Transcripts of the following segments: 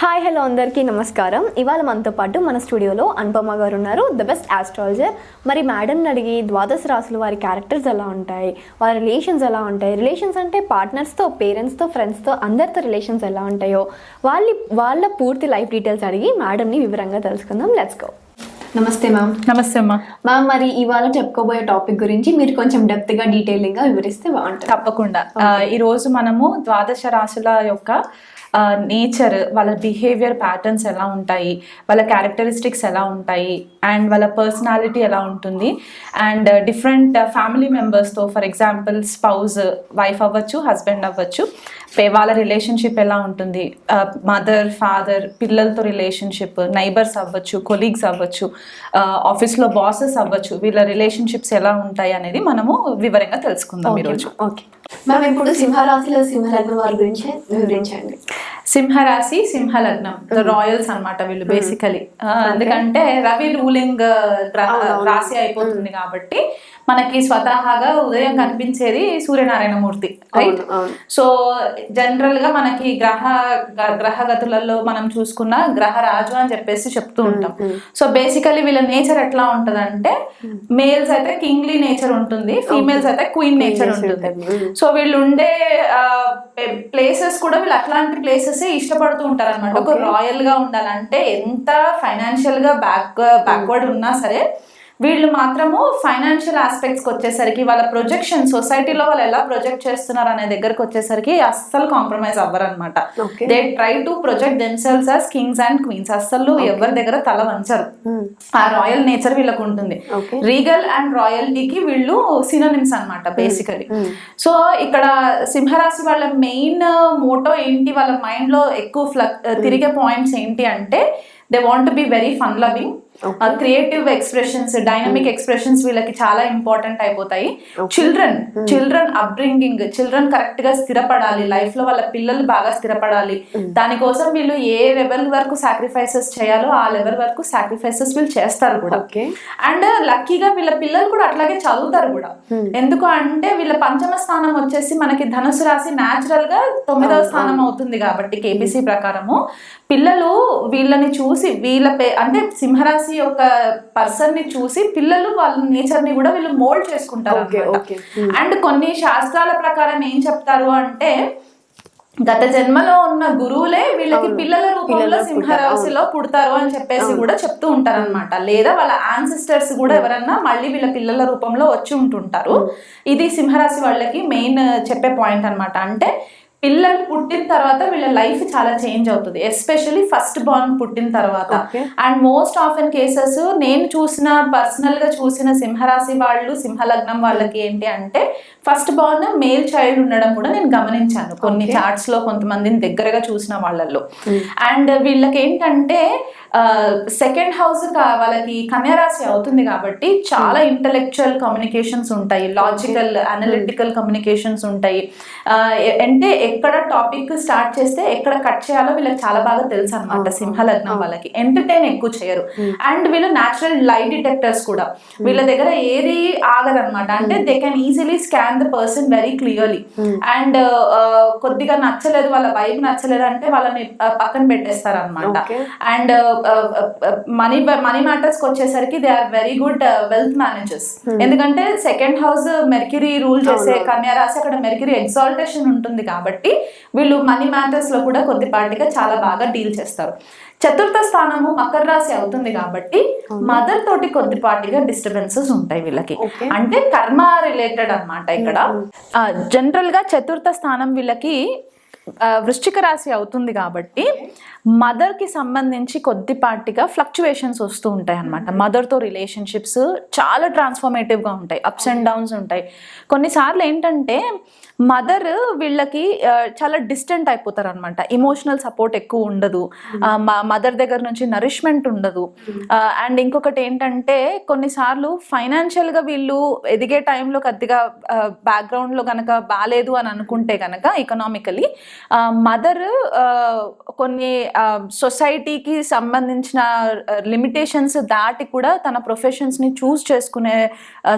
Hi hello అందరికీ నమస్కారం. ఇవాళ మనతో పాటు మన స్టూడియోలో అనుపమ గారు ఉన్నారు. ద బెస్ట్ ఆస్ట్రాలజర్ మరి మేడంని అడిగి ద్వాదశ రాసులు వారి క్యారెక్టర్స్ ఎలా ఉంటాయి? వారి రిలేషన్స్ ఎలా ఉంటాయి? రిలేషన్స్ అంటే పార్ట్నర్స్తో పేరెంట్స్తో ఫ్రెండ్స్తో అందరితో రిలేషన్స్ ఎలా ఉంటాయో? వాళ్ళ వాళ్ళ పూర్తి లైఫ్ డీటెయిల్స్ అడిగి మేడంని వివరంగా తెలుసుకుందాం. లెట్స్ గో నమస్తే మ్యామ్ నమస్తే అమ్మా. మ్యామ్ మరి ఇవాళ చెప్పుకోబోయే టాపిక్ గురించి మీరు కొంచెం డెప్త్గా డీటెయిలింగ్గా వివరిస్తే బాగుంటుంది. తప్పకుండా. ఈ రోజు మనము ద్వాదశ రాశుల యొక్క నేచర్ వాళ్ళ బిహేవియర్ ప్యాటర్న్స్ ఎలా ఉంటాయి వాళ్ళ క్యారెక్టరిస్టిక్స్ ఎలా ఉంటాయి అండ్ వాళ్ళ పర్సనాలిటీ ఎలా ఉంటుంది. అండ్ డిఫరెంట్ ఫ్యామిలీ మెంబర్స్తో ఫర్ ఎగ్జాంపుల్ స్పౌజ్ వైఫ్ అవ్వచ్చు హస్బెండ్ అవ్వచ్చు. వాళ్ళ రిలేషన్షిప్ ఎలా ఉంటుంది? మదర్ ఫాదర్ పిల్లలతో రిలేషన్షిప్ నైబర్స్ అవ్వచ్చు కొలీగ్స్ అవ్వచ్చు ఆఫీస్లో బాసెస్ అవ్వచ్చు వీళ్ళ రిలేషన్షిప్స్ ఎలా ఉంటాయి అనేది మనము వివరంగా తెలుసుకుందాం ఈరోజు. ఓకే. మ్యామ్ ఇప్పుడు సింహరాశిలో సింహలగ్నం వారి గురించి వివరించండి. సింహరాశి సింహలగ్నం ద రాయల్స్ అన్నమాట వీళ్ళు బేసికలీ ఎందుకంటే రవి రూలింగ్ రాశి అయిపోతుంది కాబట్టి మనకి స్వతహాగా ఉదయం కనిపించేది సూర్యనారాయణ మూర్తి రైట్. సో జనరల్గా మనకి గ్రహ గ్రహగతులలో మనం చూసుకున్న గ్రహ రాజు అని చెప్పేసి చెప్తూ ఉంటాం. సో బేసికలీ వీళ్ళ నేచర్ ఎట్లా ఉంటదంటే మేల్స్ అయితే కింగ్లీ నేచర్ ఉంటుంది ఫీమేల్స్ అయితే క్వీన్ నేచర్ ఉంటుంది. సో వీళ్ళు ఉండే ప్లేసెస్ కూడా వీళ్ళు అట్లాంటి ప్లేసెస్ ఇష్టపడుతూ ఉంటారు అనమాట ఒక రాయల్గా ఉండాలంటే ఎంత ఫైనాన్షియల్గా బ్యాక్ బ్యాక్వర్డ్ ఉన్నా సరే వీళ్ళు మాత్రము ఫైనాన్షియల్ ఆస్పెక్ట్స్కి వచ్చేసరికి వాళ్ళ ప్రొజెక్షన్ సొసైటీలో వాళ్ళు ఎలా ప్రొజెక్ట్ చేస్తున్నారు అనే దగ్గరకు వచ్చేసరికి అస్సలు కాంప్రమైజ్ అవ్వరు అనమాట Okay. They try to project themselves as kings and queens అస్సలు ఎవరి దగ్గర తల వంచరు. ఆ రాయల్ నేచర్ వీళ్ళకు ఉంటుంది. రీగల్ అండ్ రాయల్టీకి వీళ్ళు సినోనిమ్స్ అన్నమాట బేసికలీ సో ఇక్కడ సింహరాశి వాళ్ళ మెయిన్ మోటో ఏంటి? వాళ్ళ మైండ్లో ఎక్కువ ఫ్లక్ తిరిగే పాయింట్స్ ఏంటి అంటే they want be very fun loving creative expressions dynamic expressions వీళ్ళకి చాలా ఇంపార్టెంట్ అయిపోతాయి. చిల్డ్రన్ చిల్డ్రన్ అప్బ్రింగింగ్ చిల్డ్రన్ కరెక్ట్గా స్థిరపడాలి. లైఫ్లో వాళ్ళ పిల్లలు బాగా స్థిరపడాలి. దానికోసం వీళ్ళు ఏ లెవెల్ వరకు సాక్రిఫైసెస్ చేయాలో ఆ లెవెల్ వరకు సాక్రిఫైసెస్ వీళ్ళు చేస్తారు కూడా. అండ్ లక్కీగా వీళ్ళ పిల్లలు కూడా అట్లాగే చదువుతారు కూడా. ఎందుకు అంటే వీళ్ళ పంచమ స్థానం వచ్చేసి మనకి ధనుసు రాశి న్యాచురల్గా తొమ్మిదవ స్థానం అవుతుంది కాబట్టి కేబీసీ ప్రకారము. పిల్లలు వీళ్ళని చూసి వీళ్ళ పే అంటే సింహరాశి యొక్క పర్సన్ని చూసి పిల్లలు వాళ్ళ నేచర్ని కూడా వీళ్ళు మోల్డ్ చేసుకుంటారు. అండ్ కొన్ని శాస్త్రాల ప్రకారం ఏం చెప్తారు అంటే గత జన్మలో ఉన్న గురువులే వీళ్ళకి పిల్లల రూపంలో సింహరాశిలో పుడతారు అని చెప్పేసి కూడా చెప్తూ ఉంటారు అనమాట లేదా వాళ్ళ ఆన్సిస్టర్స్ కూడా ఎవరన్నా మళ్ళీ వీళ్ళ పిల్లల రూపంలో వచ్చి ఉంటుంటారు. ఇది సింహరాశి వాళ్ళకి మెయిన్ చెప్పే పాయింట్ అన్నమాట. అంటే పిల్లలు పుట్టిన తర్వాత వీళ్ళ లైఫ్ చాలా చేంజ్ అవుతుంది. ఎస్పెషల్లీ ఫస్ట్ బార్న్ పుట్టిన తర్వాత. అండ్ మోస్ట్ ఆఫెన్ కేసెస్ నేను చూసిన పర్సనల్గా చూసిన సింహరాశి వాళ్ళు సింహలగ్నం వాళ్ళకి ఏంటి అంటే ఫస్ట్ బార్న్ మేల్ చైల్డ్ ఉండడం కూడా నేను గమనించాను కొన్ని చార్ట్స్లో కొంతమందిని దగ్గరగా చూసిన వాళ్ళల్లో. అండ్ వీళ్ళకి ఏంటంటే సెకండ్ హౌస్ వాళ్ళకి కన్యారాశి అవుతుంది కాబట్టి చాలా ఇంటలెక్చువల్ కమ్యూనికేషన్స్ ఉంటాయి. లాజికల్ అనలిటికల్ కమ్యూనికేషన్స్ ఉంటాయి. అంటే ఎక్కడ టాపిక్ స్టార్ట్ చేస్తే ఎక్కడ కట్ చేయాలో వీళ్ళకి చాలా బాగా తెలుసు అనమాట సింహలగ్నం వాళ్ళకి. ఎంటర్టైన్ ఎక్కువ చేయరు. అండ్ వీళ్ళు న్యాచురల్ లై డిటెక్టర్స్ కూడా. వీళ్ళ దగ్గర ఏది ఆగదన్నమాట. అంటే they can easily scan the person very clearly and కొద్దిగా నచ్చలేదు వాళ్ళ వైబ్ నచ్చలేదు అంటే వాళ్ళని ఆ, పక్కన పెట్టేస్తారు అనమాట. అండ్ మనీ మనీ మ్యాటర్స్కి వచ్చేసరికి they are very good wealth managers ఎందుకంటే సెకండ్ హౌస్ మెర్క్యూరీ రూల్ చేసే కన్యా రాశి అక్కడ మెర్క్యూరీ ఎగ్జాల్టేషన్ ఉంటుంది కాబట్టి వీళ్ళు మనీ మ్యాటర్స్లో కూడా కొద్దిపాటిగా చాలా బాగా డీల్ చేస్తారు. చతుర్థ స్థానము మకర రాశి అవుతుంది కాబట్టి మదర్ తోటి కొద్దిపాటిగా డిస్టర్బెన్సెస్ ఉంటాయి వీళ్ళకి. అంటే కర్మ రిలేటెడ్ అన్నమాట ఇక్కడ. జనరల్గా చతుర్థ స్థానం వీళ్ళకి వృశ్చిక రాశి అవుతుంది కాబట్టి మదర్కి సంబంధించి కొద్దిపాటిగా ఫ్లక్చువేషన్స్ వస్తూ ఉంటాయి అనమాట మదర్తో రిలేషన్షిప్స్ చాలా transformative గా ఉంటాయి. అప్స్ అండ్ డౌన్స్ ఉంటాయి. కొన్నిసార్లు ఏంటంటే మదర్ వీళ్ళకి చాలా డిస్టెంట్ అయిపోతారు అనమాట ఇమోషనల్ సపోర్ట్ ఎక్కువ ఉండదు. ఆ, మా మదర్ దగ్గర నుంచి నరిష్మెంట్ ఉండదు. అండ్ ఇంకొకటి ఏంటంటే కొన్నిసార్లు financial గా వీళ్ళు ఎదిగే టైంలో కొద్దిగా background లో కనుక బాగాలేదు అని అనుకుంటే కనుక ఎకనామికలీ మదర్ కొన్ని సొసైటీకి సంబంధించిన లిమిటేషన్స్ దాటి కూడా తన ప్రొఫెషన్స్ని చూస్ చేసుకునే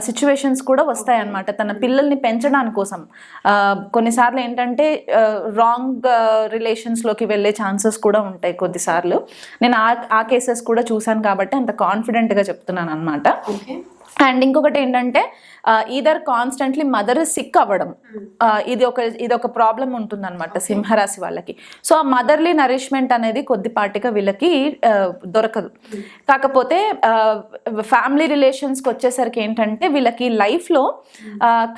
సిచ్యువేషన్స్ కూడా వస్తాయి అన్నమాట తన పిల్లల్ని పెంచడానికి కోసం. కొన్నిసార్లు ఏంటంటే రాంగ్ రిలేషన్స్లోకి వెళ్ళే ఛాన్సెస్ కూడా ఉంటాయి కొద్దిసార్లు. నేను ఆ ఆ కేసెస్ కూడా చూశాను కాబట్టి అంత కాన్ఫిడెంట్గా చెప్తున్నాను అనమాట అండ్ ఇంకొకటి ఏంటంటే ఈధర్ కాన్స్టెంట్లీ మదర్ సిక్ అవ్వడం. ఆ, ఇది ఒక ఇది ఒక ప్రాబ్లం ఉంటుంది అనమాట సింహరాశి వాళ్ళకి. సో ఆ మదర్లీ నరిష్మెంట్ అనేది కొద్దిపాటిగా వీళ్ళకి దొరకదు. కాకపోతే ఫ్యామిలీ రిలేషన్స్కి వచ్చేసరికి ఏంటంటే వీళ్ళకి లైఫ్లో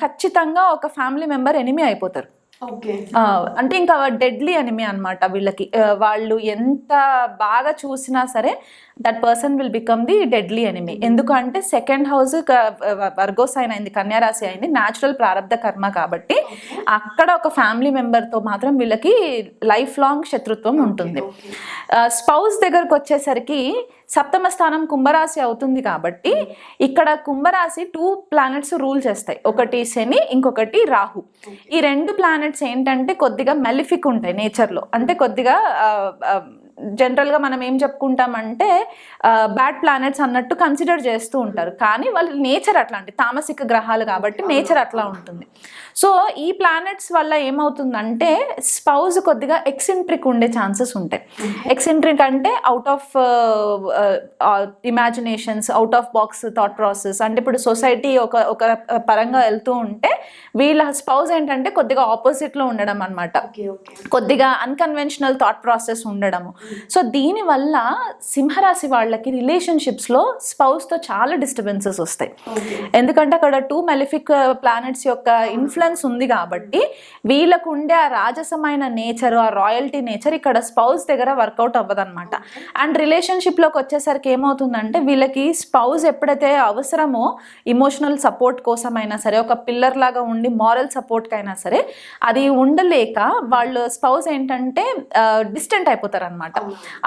ఖచ్చితంగా ఒక ఫ్యామిలీ మెంబర్ ఎనిమి అయిపోతారు. అంటే ఇంకా డెడ్లీ అనిమే అనమాట వీళ్ళకి. వాళ్ళు ఎంత బాగా చూసినా సరే that person will become the deadly enemy. ఎందుకంటే సెకండ్ హౌస్ వర్గో సైన్ అయింది కన్యారాశి అయింది న్యాచురల్ ప్రారంధ కర్మ కాబట్టి అక్కడ ఒక ఫ్యామిలీ మెంబర్తో మాత్రం వీళ్ళకి లైఫ్ లాంగ్ శత్రుత్వం ఉంటుంది. స్పౌస్ దగ్గరకు వచ్చేసరికి సప్తమ స్థానం కుంభరాశి అవుతుంది కాబట్టి ఇక్కడ కుంభరాశి టూ ప్లానెట్స్ రూల్ చేస్తాయి. ఒకటి శని ఇంకొకటి రాహు. ఈ రెండు ప్లానెట్స్ ఏంటంటే కొద్దిగా మెలిఫిక్ ఉంటాయి నేచర్లో అంటే కొద్దిగా జనరల్గా మనం ఏం చెప్పుకుంటామంటే బ్యాడ్ ప్లానెట్స్ అన్నట్టు కన్సిడర్ చేస్తూ ఉంటారు. కానీ వాళ్ళ నేచర్ అట్లాంటి తామసిక గ్రహాలు కాబట్టి నేచర్ అట్లా ఉంటుంది. సో ఈ ప్లానెట్స్ వల్ల ఏమవుతుందంటే స్పౌజ్ కొద్దిగా ఎక్సెంట్రిక్ ఉండే ఛాన్సెస్ ఉంటాయి. ఎక్సెంట్రిక్ అంటే out of imaginations out of box thought process అంటే ఇప్పుడు సొసైటీ ఒక ఒక పరంగా వెళ్తూ ఉంటే వీళ్ళ స్పౌజ్ ఏంటంటే కొద్దిగా ఆపోజిట్లో ఉండడం అనమాట కొద్దిగా అన్కన్వెన్షనల్ థాట్ ప్రాసెస్ ఉండడము. సో దీనివల్ల సింహరాశి వాళ్ళకి రిలేషన్షిప్స్లో స్పౌస్తో చాలా డిస్టర్బెన్సెస్ వస్తాయి. ఎందుకంటే అక్కడ టూ మెలిఫిక్ ప్లానెట్స్ యొక్క ఇన్ఫ్లుయెన్స్ ఉంది కాబట్టి వీళ్ళకు ఉండే ఆ రాజసమైన నేచర్ ఆ రాయల్టీ నేచర్ ఇక్కడ స్పౌస్ దగ్గర వర్కౌట్ అవ్వదన్నమాట. అండ్ రిలేషన్షిప్లోకి వచ్చేసరికి ఏమవుతుందంటే వీళ్ళకి స్పౌస్ ఎప్పుడైతే అవసరమో ఇమోషనల్ సపోర్ట్ కోసమైనా సరే ఒక పిల్లర్ లాగా ఉండి మారల్ సపోర్ట్కైనా సరే అది ఉండలేక వాళ్ళు స్పౌస్ ఏంటంటే డిస్టెంట్ అయిపోతారు అనమాట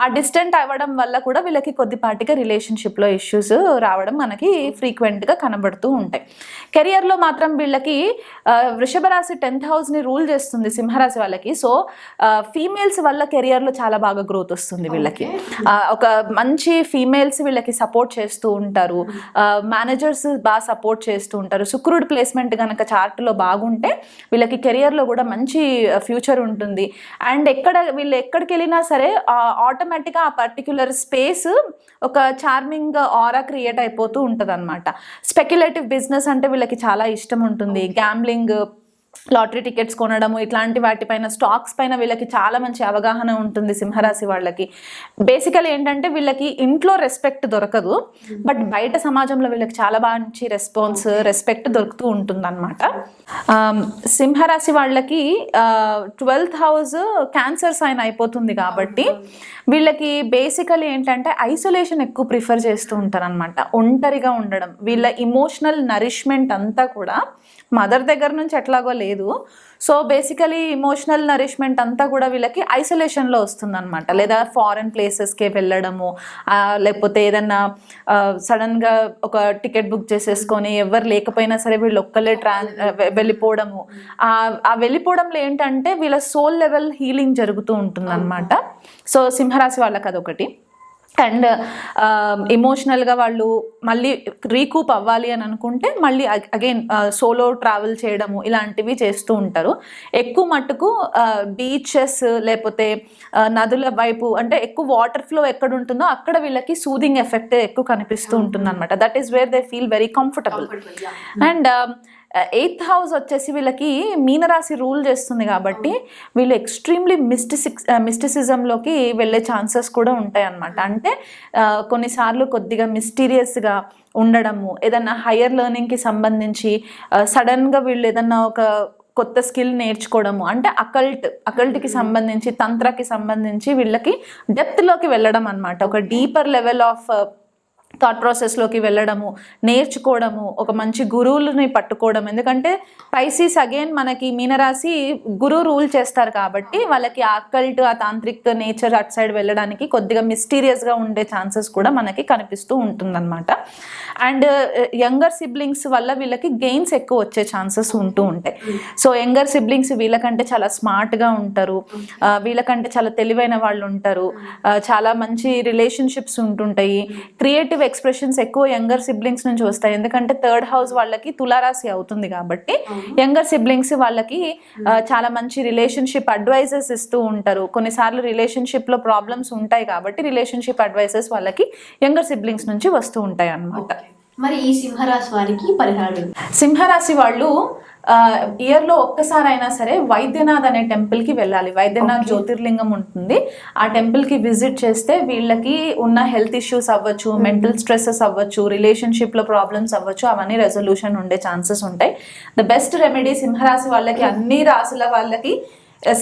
ఆ డిస్టెంట్ అవ్వడం వల్ల కూడా వీళ్ళకి కొద్దిపాటిగా రిలేషన్షిప్లో ఇష్యూస్ రావడం మనకి ఫ్రీక్వెంట్గా కనబడుతూ ఉంటాయి. కెరియర్లో మాత్రం వీళ్ళకి వృషభ రాశి టెన్త్ హౌస్ని రూల్ చేస్తుంది సింహరాశి వాళ్ళకి. సో ఫీమేల్స్ వల్ల కెరియర్లో చాలా బాగా గ్రోత్ వస్తుంది వీళ్ళకి. ఒక మంచి ఫీమేల్స్ వీళ్ళకి సపోర్ట్ చేస్తూ ఉంటారు. మేనేజర్స్ బాగా సపోర్ట్ చేస్తూ ఉంటారు. శుక్రుడు ప్లేస్మెంట్ కనుక చార్ట్లో బాగుంటే వీళ్ళకి కెరియర్లో కూడా మంచి ఫ్యూచర్ ఉంటుంది. అండ్ ఎక్కడ వీళ్ళు ఎక్కడికి వెళ్ళినా సరే ఆటోమేటిక్గా ఆ పర్టిక్యులర్ స్పేస్ ఒక చార్మింగ్ ఆరా క్రియేట్ అయిపోతూ ఉంటుంది అనమాట స్పెక్యులేటివ్ బిజినెస్ అంటే వీళ్ళకి చాలా ఇష్టం ఉంటుంది. గ్యాంబ్లింగ్ లాటరీ టికెట్స్ కొనడము ఇట్లాంటి వాటిపైన స్టాక్స్ పైన వీళ్ళకి చాలా మంచి అవగాహన ఉంటుంది సింహరాశి వాళ్ళకి. బేసికల్ ఏంటంటే వీళ్ళకి ఇంట్లో రెస్పెక్ట్ దొరకదు బట్ బయట సమాజంలో వీళ్ళకి చాలా మంచి రెస్పాన్స్ రెస్పెక్ట్ దొరుకుతూ ఉంటుంది అనమాట సింహరాశి వాళ్ళకి ట్వెల్త్ హౌస్ క్యాన్సర్ సైన్ అయిపోతుంది కాబట్టి వీళ్ళకి బేసికలీ ఏంటంటే ఐసోలేషన్ ఎక్కువ ప్రిఫర్ చేస్తూ ఉంటారు అనమాట ఒంటరిగా ఉండడం వీళ్ళ ఇమోషనల్ నరిష్మెంట్ అంతా కూడా మదర్ దగ్గర నుంచి ఎట్లాగో లేదు లేదు. సో బేసికలీ ఇమోషనల్ నరిష్మెంట్ అంతా కూడా వీళ్ళకి ఐసోలేషన్లో వస్తుందన్నమాట. లేదా ఫారెన్ ప్లేసెస్కి వెళ్ళడము లేకపోతే ఏదన్నా సడన్గా ఒక టికెట్ బుక్ చేసేసుకొని ఎవరు లేకపోయినా సరే వీళ్ళు ఒక్కలే ట్రాన్ వెళ్ళిపోవడము. ఆ ఆ వెళ్ళిపోవడంలో ఏంటంటే వీళ్ళ సోల్ లెవెల్ హీలింగ్ జరుగుతూ ఉంటుందన్నమాట. సో సింహరాశి వాళ్ళకి అదొకటి. అండ్ ఇమోషనల్గా వాళ్ళు మళ్ళీ రీకూప్ అవ్వాలి అని అనుకుంటే మళ్ళీ అగైన్ సోలో ట్రావెల్ చేయడము ఇలాంటివి చేస్తూ ఉంటారు. ఎక్కువ మట్టుకు బీచెస్ లేకపోతే నదుల వైపు అంటే ఎక్కువ వాటర్ ఫ్లో ఎక్కడ ఉంటుందో అక్కడ వీళ్ళకి సూదింగ్ ఎఫెక్ట్ ఎక్కువ కనిపిస్తూ ఉంటుంది అనమాట that is where they feel very comfortable and eighth house వచ్చేసి వీళ్ళకి మీనరాశి రూల్ చేస్తుంది కాబట్టి వీళ్ళు ఎక్స్ట్రీమ్లీ మిస్టిసిక్స్ మిస్టిసిజంలోకి వెళ్ళే ఛాన్సెస్ కూడా ఉంటాయి అన్నమాట. అంటే కొన్నిసార్లు కొద్దిగా మిస్టీరియస్గా ఉండడము ఏదన్నా హయ్యర్ లెర్నింగ్కి సంబంధించి సడన్గా వీళ్ళు ఏదన్నా ఒక కొత్త స్కిల్ నేర్చుకోవడము అంటే అకల్ట్ అకల్ట్కి సంబంధించి తంత్రకి సంబంధించి వీళ్ళకి డెప్త్లోకి వెళ్ళడం అనమాట ఒక డీపర్ లెవెల్ ఆఫ్ థాట్ ప్రాసెస్లోకి వెళ్ళడము నేర్చుకోవడము ఒక మంచి గురువులని పట్టుకోవడం. ఎందుకంటే పైసీస్ అగైన్ మనకి మీనరాశి గురువు రూల్ చేస్తారు కాబట్టి వాళ్ళకి ఆ అకల్ట్ ఆ తాంత్రిక్ నేచర్ అటు సైడ్ వెళ్ళడానికి కొద్దిగా మిస్టీరియస్గా ఉండే ఛాన్సెస్ కూడా మనకి కనిపిస్తూ ఉంటుందన్నమాట. అండ్ యంగర్ సిబ్లింగ్స్ వల్ల వీళ్ళకి గెయిన్స్ ఎక్కువ వచ్చే ఛాన్సెస్ ఉంటూ ఉంటాయి. సో యంగర్ సిబ్లింగ్స్ వీళ్ళకంటే చాలా స్మార్ట్గా ఉంటారు. ఆ, వీళ్ళకంటే చాలా తెలివైన వాళ్ళు ఉంటారు. ఆ, చాలా మంచి రిలేషన్షిప్స్ ఉంటుంటాయి. క్రియేటివ్ ఎక్స్ప్రెషన్స్ ఎక్కువ యంగర్ సిబ్లింగ్స్ నుంచి వస్తాయి. ఎందుకంటే థర్డ్ హౌస్ వాళ్ళకి తులారాశి అవుతుంది కాబట్టి యంగర్ సిబ్లింగ్స్ వాళ్ళకి చాలా మంచి రిలేషన్షిప్ అడ్వైజెస్ ఇస్తూ ఉంటారు. కొన్నిసార్లు రిలేషన్షిప్లో ప్రాబ్లమ్స్ ఉంటాయి కాబట్టి రిలేషన్షిప్ అడ్వైజెస్ వాళ్ళకి యంగర్ సిబ్లింగ్స్ నుంచి వస్తూ ఉంటాయి అన్నమాట మరి ఈ సింహరాశి వారికి పరిహారం సింహరాశి వాళ్ళు ఇయర్లో ఒక్కసారి అయినా సరే వైద్యనాథ్ అనే టెంపుల్కి వెళ్ళాలి. వైద్యనాథ్ జ్యోతిర్లింగం ఉంటుంది. ఆ టెంపుల్కి విజిట్ చేస్తే వీళ్ళకి ఉన్న హెల్త్ ఇష్యూస్ అవ్వచ్చు మెంటల్ స్ట్రెస్సెస్ అవ్వచ్చు రిలేషన్షిప్లో ప్రాబ్లమ్స్ అవ్వచ్చు అవన్నీ రెజల్యూషన్ ఉండే ఛాన్సెస్ ఉంటాయి. ద బెస్ట్ రెమెడీ సింహరాశి వాళ్ళకి అన్ని రాశుల వాళ్ళకి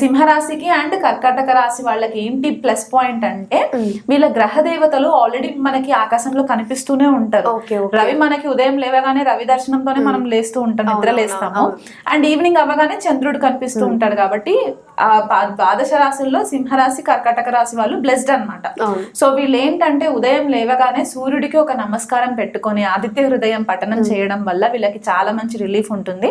సింహరాశికి అండ్ కర్కాటక రాశి వాళ్ళకి ఏంటి ప్లస్ పాయింట్ అంటే వీళ్ళ గ్రహ దేవతలు ఆల్రెడీ మనకి ఆకాశంలో కనిపిస్తూనే ఉంటారు. రవి మనకి ఉదయం లేవగానే రవి దర్శనంతోనే మనం లేస్తూ ఉంటాం నిద్ర లేస్తాము. అండ్ ఈవినింగ్ అవ్వగానే చంద్రుడు కనిపిస్తూ ఉంటాడు కాబట్టి ద్వాదశ రాశుల్లో సింహరాశి కర్కాటక రాశి వాళ్ళు బ్లెస్డ్ అన్నమాట. అవును. సో వీళ్ళు ఏంటంటే ఉదయం లేవగానే సూర్యుడికి ఒక నమస్కారం పెట్టుకొని ఆదిత్య హృదయం పఠనం చేయడం వల్ల వీళ్ళకి చాలా మంచి రిలీఫ్ ఉంటుంది.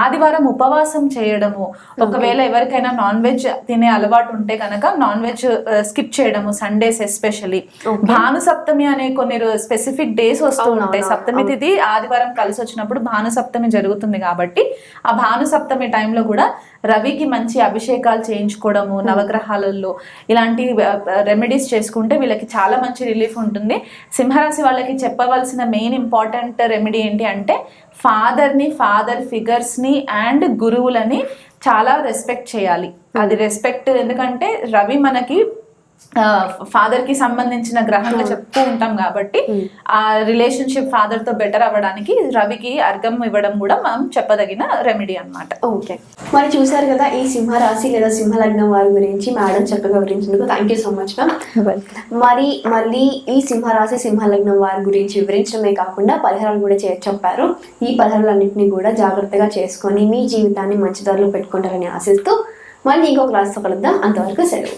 ఆదివారం ఉపవాసం చేయడము ఒకవేళ ఎవరికైనా నాన్ వెజ్ తినే అలవాటు ఉంటే కనుక నాన్ వెజ్ స్కిప్ చేయడము సండేస్ ఎస్పెషల్లీ భాను సప్తమి అనే కొన్ని స్పెసిఫిక్ డేస్ వస్తూ ఉంటాయి. సప్తమి తిథి ఆదివారం కలిసి వచ్చినప్పుడు భాను సప్తమి జరుగుతుంది కాబట్టి ఆ భాను సప్తమి టైంలో కూడా రవికి మంచి అభిషేకాలు చేయించుకోవడము నవగ్రహాలలో ఇలాంటి రెమెడీస్ చేసుకుంటే వీళ్ళకి చాలా మంచి రిలీఫ్ ఉంటుంది. సింహరాశి వాళ్ళకి చెప్పవలసిన మెయిన్ ఇంపార్టెంట్ రెమెడీ ఏంటి అంటే ఫాదర్ని ఫాదర్ ఫిగర్స్ని అండ్ గురువులని చాలా రెస్పెక్ట్ చేయాలి. అది రెస్పెక్ట్ ఎందుకంటే రవి మనకి ఫాదర్కి సంబంధించిన గ్రహంగా చెప్తూ ఉంటాం కాబట్టి ఆ రిలేషన్షిప్ ఫాదర్తో బెటర్ అవ్వడానికి రవికి అర్ఘం ఇవ్వడం కూడా మనం చెప్పదగిన రెమెడీ అన్నమాట. ఓకే. మరి చూసారు కదా ఈ సింహరాశి లేదా సింహలగ్నం వారి గురించి మేడం చక్కగా వివరించినందుకు thank you so much ma'am మరి మళ్ళీ ఈ సింహరాశి సింహలగ్నం వారి గురించి వివరించడమే కాకుండా పరిహారాలు కూడా చే చెప్పారు. ఈ పరిహారాలన్నింటినీ కూడా జాగ్రత్తగా చేసుకొని మీ జీవితాన్ని మంచి దారిలో పెట్టుకుంటారని ఆశిస్తూ మళ్ళీ ఇంకో క్లాస్తో కలుద్దాం. అంతవరకు సెలవు.